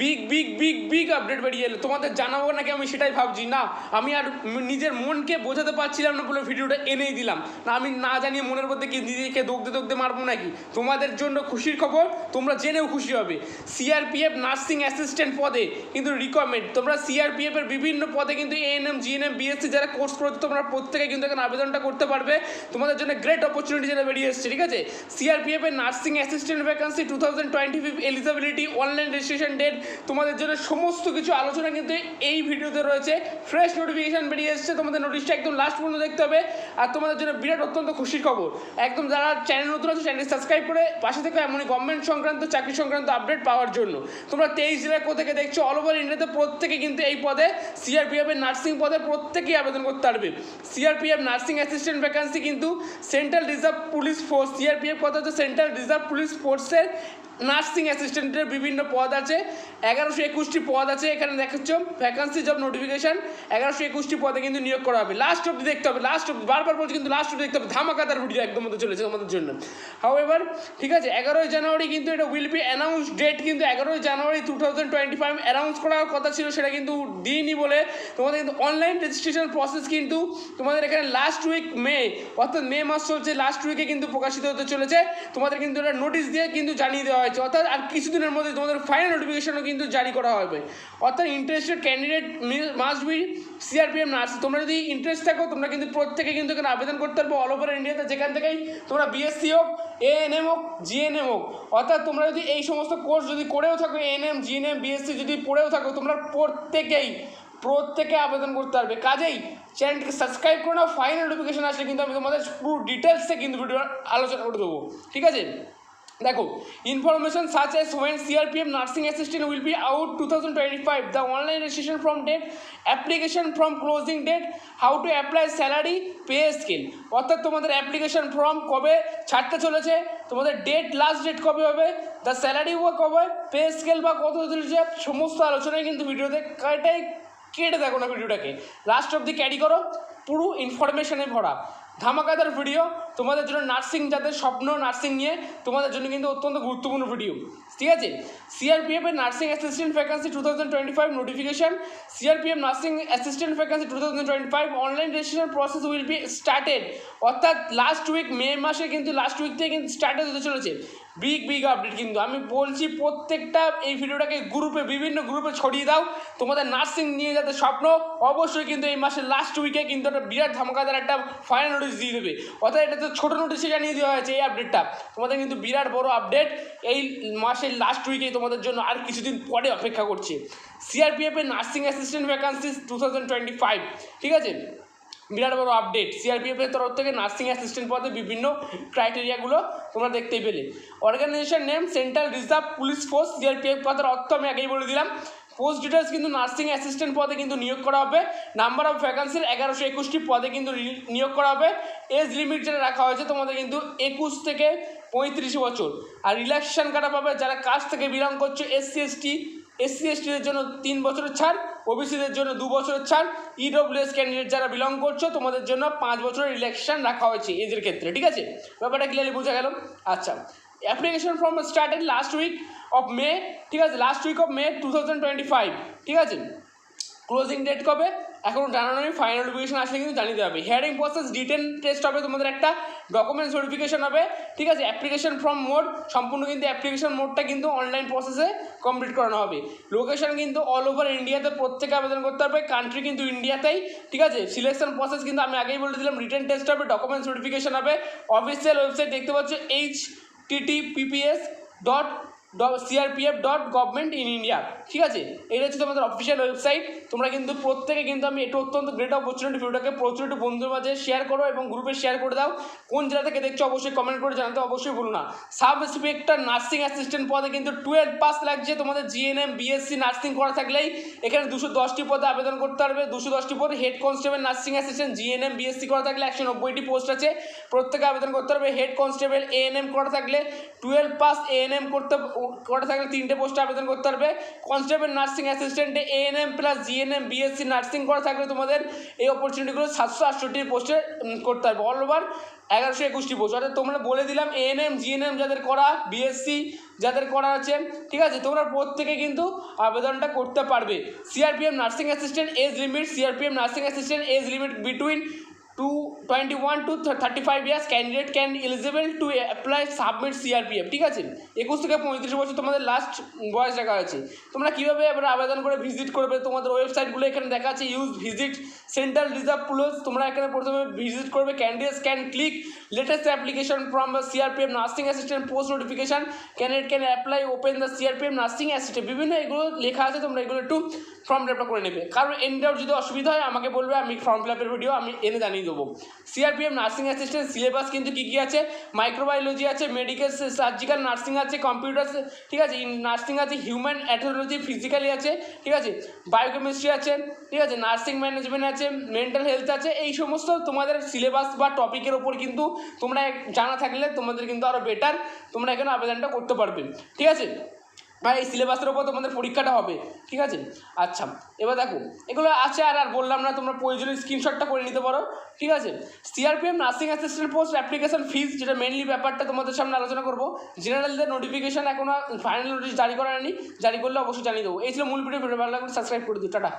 Big big big big update বেরিয়ে এলো। তোমাদের জানাব নাকি আমি সেটাই ভাবছি? না, আমি আর নিজের মনকে বোঝাতে পারছিলাম না বলে ভিডিওটা এনেই দিলাম। না, আমি না জানিয়ে মনের মধ্যে কি নিজেকে দগদে দগদে মারবো নাকি? তোমাদের জন্য খুশির খবর, তোমরা জেনেও খুশি হবে। সিআরপিএফ নার্সিং অ্যাসিস্ট্যান্ট পদে কিন্তু রিকমেন্ড তোমরা সিআরপিএফ এর বিভিন্ন পদে কিন্তু এএনএম জিএনএম বিএসসি যারা কোর্স করেছ, তোমরা প্রত্যেকে কিন্তু এখানে আবেদনটা করতে পারবে। তোমাদের জন্য গ্রেট অপরচুনিটি যেটা বেরিয়ে এসেছে, ঠিক আছে? সিআরপিএফ এর nursing assistant vacancy two thousand twenty five eligibility online registration date তোমাদের জন্য সমস্ত কিছু আলোচনা কিন্তু এই ভিডিওতে রয়েছে। ফ্রেশ নোটিফিকেশন বেরিয়ে এসেছে, তোমাদের নোটিশটা একদম লাস্ট পর্যন্ত দেখতে হবে। আর তোমাদের জন্য বিরাট অত্যন্ত খুশির খবর। একদম যারা চ্যানেল নতুন আছে চ্যানেল সাবস্ক্রাইব করে পাশে থেকে এমনই গভর্নমেন্ট সংক্রান্ত, চাকরি সংক্রান্ত আপডেট পাওয়ার জন্য। তোমরা তেইশ জেলার কোথেকে দেখছ অল ওভার ইন্ডিয়াতে প্রত্যেকে কিন্তু এই পদে সিআরপিএফ এর নার্সিং পদে প্রত্যেকেই আবেদন করতে পারবে। সিআরপিএফ নার্সিং অ্যাসিস্ট্যান্ট ভ্যাকান্সি কিন্তু central reserve police force CRPF কথা হচ্ছে সেন্ট্রাল রিজার্ভ পুলিশ ফোর্সের নার্সিং অ্যাসিস্ট্যান্টের বিভিন্ন পদ আছে। এগারোশো একুশটি পদ আছে। এখানে দেখাচ্ছ ভ্যাকান্সি জব নোটিফিকেশান এগারোশো একুশটি পদে কিন্তু নিয়োগ করা হবে। লাস্ট অব্দি দেখতে হবে। লাস্ট অব্দি বারবার বলছি কিন্তু লাস্ট অব্দি দেখতে হবে। ধামাকাদার ভিডিও একদম মতো চলেছে তোমাদের জন্য। হাউ এবার ঠিক আছে, এগারোই জানুয়ারি কিন্তু এটা উইল বি অ্যানাউন্স ডেট কিন্তু এগারোই জানুয়ারি two thousand twenty five announce করার কথা ছিল, সেটা কিন্তু দিইনি বলে তোমাদের কিন্তু অনলাইন রেজিস্ট্রেশন প্রসেস কিন্তু তোমাদের এখানে লাস্ট উইক মে, অর্থাৎ মে মাস চলছে লাস্ট উইকে কিন্তু প্রকাশিত হতে চলেছে। তোমাদের কিন্তু এটা নোটিশ দিয়ে কিন্তু জানিয়ে দেওয়া হয়েছে অর্থাৎ আর কিছুদিনের মধ্যে তোমাদের ফাইনাল নোটিফিকেশনও কিন্তু জারি করা হবে। অর্থাৎ interested candidate must be CRPM nurse তোমরা যদি ইন্টারেস্ট থাকো, তোমরা কিন্তু প্রত্যেকে কিন্তু এখানে আবেদন করতে পারব অল ওভার ইন্ডিয়াতে যেখান থেকেই তোমরা বিএসসি হোক এএনএম হোক জিএনএম হোক। অর্থাৎ তোমরা যদি এই সমস্ত কোর্স যদি করেও থাকো এএনএম জিএনএম বিএসসি যদি পড়েও থাকো, তোমরা প্রত্যেকেই, প্রত্যেকে আবেদন করতে পারবে। কাজেই চ্যানেলটিকে সাবস্ক্রাইব করে নাও। ফাইনাল নোটিফিকেশন আসলে কিন্তু আমি তোমাদের পুরো ডিটেলসে কিন্তু ভিডিও আলোচনা করে দেবো। ঠিক আছে? দেখো information such as when CRPF nursing assistant will be out two thousand twenty five the online registration from date application from closing date how to apply salary pay scale অর্থাৎ তোমাদের অ্যাপ্লিকেশন ফর্ম কবে ছাড়তে চলেছে, তোমাদের date last date কবে হবে the salary ও কবে pay scale বা কত চলেছে, সমস্ত আলোচনায় কিন্তু ভিডিওতে কাটাই কেটে দেখো না ভিডিওটাকে। লাস্ট অব্দি ক্যারি করো, পুরো ইনফরমেশনে ভরা। ধামাকাদার ভিডিও তোমাদের জন্য নার্সিং যাদের স্বপ্ন নার্সিং নিয়ে, তোমাদের জন্য কিন্তু অত্যন্ত গুরুত্বপূর্ণ ভিডিও ঠিক আছে? সিআরপিএফ এর nursing assistant vacancy two thousand twenty five notification CRPF nursing assistant vacancy two thousand twenty five online registration process will be started অর্থাৎ লাস্ট উইক মে মাসে কিন্তু লাস্ট উইক থেকে কিন্তু স্টার্টেড হতে চলেছে। বিগ বিগ আপডেট কিন্তু। আমি বলছি প্রত্যেকটা এই ভিডিওটাকে গ্রুপে বিভিন্ন গ্রুপে ছড়িয়ে দাও। তোমাদের নার্সিং নিয়ে যাতে স্বপ্ন, অবশ্যই কিন্তু এই মাসের লাস্ট উইকে কিন্তু একটা বিরাট ধামাকাদার একটা ফাইনাল নোটিশ দিয়ে দেবে। অর্থাৎ এটা তো ছোটো নোটিশে জানিয়ে দেওয়া হয়েছে এই আপডেটটা তোমাদের কিন্তু বিরাট বড় আপডেট এই মাসের লাস্ট উইকে তোমাদের জন্য আর কিছুদিন পরে অপেক্ষা করছে। সিআরপিএফ এর nursing assistant vacancies two thousand twenty five ঠিক আছে? বিরাট বড় আপডেট সিআরপিএফ এর তরফ থেকে নার্সিং অ্যাসিস্ট্যান্ট পদে বিভিন্ন ক্রাইটেরিয়াগুলো তোমরা দেখতেই পেলে। Organization name central reserve police force CRPF কথার অর্থ আমি আগেই বলে দিলাম। পোস্ট ডিটেলস কিন্তু নার্সিং অ্যাসিস্ট্যান্ট পদে কিন্তু নিয়োগ করা হবে। নাম্বার অফ ভ্যাকান্সির এগারোশো একুশটি পদে কিন্তু নিয়োগ করা হবে। এজ লিমিট যেটা রাখা হয়েছে তোমাদের কিন্তু একুশ থেকে পঁয়ত্রিশ বছর। আর রিল্যাক্সেশন কাটা পাবে যারা কাজ থেকে বিলং করছে এসসি এসটি এসসি এসটিদের জন্য তিন বছরের ছাড়। ওবিসিদের জন্য দু বছরের ছাড় ইডব্লিউএস ক্যান্ডিডেট যারা বিলং করছ, তোমাদের জন্য পাঁচ বছরের ইলেকশন রাখা হয়েছে এদের ক্ষেত্রে, ঠিক আছে? ব্যাপারটা ক্লিয়ারলি বোঝা গেল। আচ্ছা application form started last week of May ঠিক আছে? Last week of May two thousand twenty five ঠিক আছে? ক্লোজিং ডেট কবে? এখন জানানো ফাইনাল নোটিফিকেশন আসলে কিন্তু জানিয়ে দেওয়া হবে। হিয়ারিং প্রসেস রিটেন টেস্ট হবে, তোমাদের একটা ডকুমেন্টস ভেরিফিকেশন হবে, ঠিক আছে? অ্যাপ্লিকেশন ফর্ম মোড সম্পূর্ণ কিন্তু অ্যাপ্লিকেশন মোডটা কিন্তু অনলাইন প্রসেসে কমপ্লিট করানো হবে। লোকেশন কিন্তু অল ওভার ইন্ডিয়াতে প্রত্যেকে আবেদন করতে হবে কান্ট্রি কিন্তু ইন্ডিয়াতেই ঠিক আছে? সিলেকশন প্রসেস কিন্তু আমি আগেই বলে দিলাম রিটেন টেস্ট হবে ডকুমেন্টস ভেরিফিকেশন হবে। অফিসিয়াল ওয়েবসাইট দেখতে পাচ্ছ H TTPPS dot CRPF dot government in India ঠিক আছে? এটা হচ্ছে তোমাদের অফিসিয়াল ওয়েবসাইট তোমরা কিন্তু প্রত্যেকে কিন্তু আমি এটা অত্যন্ত গ্রেট অপরচুনিটি ভিডিওটাকে প্রচুর একটু বন্ধুর মাঝে শেয়ার করো এবং গ্রুপে শেয়ার করে দাও। কোন জেলা থেকে দেখছ অবশ্যই কমেন্ট করে জানাতে অবশ্যই ভুলো না। সাব ইন্সপেক্টর নার্সিং অ্যাসিস্ট্যান্ট পদে কিন্তু টুয়েলভ পাস লাগছে। তোমাদের জিএনএম বিএসসি নার্সিং করা থাকলেই এখানে দুশো দশটি পদে আবেদন করতে পারবে। দুশো দশটি পদ head constable nursing assistant GNM BSc করা থাকলে একশো নব্বইটি পোস্ট আছে। প্রত্যেকে আবেদন করতে পারবে। হেড কনস্টেবল এএনএম করা থাকলে টুয়েলভ পাস এএনএম করতে কটা থাকলে তিনটে পোস্টে আবেদন করতে পারবে? Constable nursing অ্যাসিস্ট্যান্টে ANM plus GNM BSc nursing করা থাকলে তোমাদের এই অপরচুনিটিগুলো সাতশো আটষট্টি পোস্টে করতে পারবে। অল ওভার এগারোশো একুশটি পোস্ট। অর্থাৎ তোমরা বলে দিলাম এএনএম জিএনএম যাদের করা বিএসসি যাদের করা আছে, ঠিক আছে? তোমরা প্রত্যেকে কিন্তু আবেদনটা করতে পারবে। CRPM nursing assistant age limit CRPM nursing assistant age limit between one to thirty five years candidate can eligible to apply submit CRPF ঠিক আছে? একুশ থেকে পঁয়ত্রিশ বছর তোমাদের লাস্ট বয়স রাখা আছে। তোমরা কীভাবে এবার আবেদন করে ভিজিট করবে? তোমাদের ওয়েবসাইটগুলো এখানে দেখা আছে use visit central reserve police তোমরা এখানে প্রথমে ভিজিট করবে candidates can click latest application from the CRPF nursing assistant post notification candidate can apply open the CRPF nursing assistant বিভিন্ন এগুলো লেখা আছে, তোমরা এগুলো একটু ফর্ম ফিল করে নেবে। কারণ এন্ড আউট যদি অসুবিধা হয়, আমাকে বলবে, আমি ফর্ম ফিল আপের ভিডিও আমি এনে জানিয়ে দেবো। সিআরপিএফ নার্সিং অ্যাসিস্ট্যান্ট সিলেবাস কিন্তু কী কী আছে? মাইক্রোবায়োলজি আছে মেডিকেল সার্জিক্যাল নার্সিং আছে কম্পিউটার ঠিক আছে? নার্সিং আছে হিউম্যান অ্যাথোলজি ফিজিক্যালি আছে, ঠিক আছে? বায়োকেমিস্ট্রি আছে, ঠিক আছে? নার্সিং ম্যানেজমেন্ট আছে মেন্টাল হেলথ আছে, এই সমস্ত তোমাদের সিলেবাস বা টপিকের ওপর কিন্তু তোমরা জানা থাকলে তোমাদের কিন্তু আরও বেটার তোমরা এখানে আবেদনটা করতে পারবে, ঠিক আছে? আর এই সিলেবাসের ওপর তোমাদের পরীক্ষাটা হবে, ঠিক আছে? আচ্ছা এবার দেখো, এগুলো আছে আর আর বললাম না তোমরা প্রয়োজনীয় স্ক্রিনশটটা করে নিতে পারো, ঠিক আছে? CRPM nursing assistant post application fees যেটা মেনলি ব্যাপারটা তোমাদের সামনে আলোচনা করব জেনারেলদের নোটিফিকেশন এখনও ফাইনাল নোটিশ জারি করা হয়নি, জারি করলে অবশ্যই জানিয়ে দেবো। এই ছিল মূল ভিডিও ভিডিও ভালো লাগলে সাবস্ক্রাইব করে দিও, টাটা।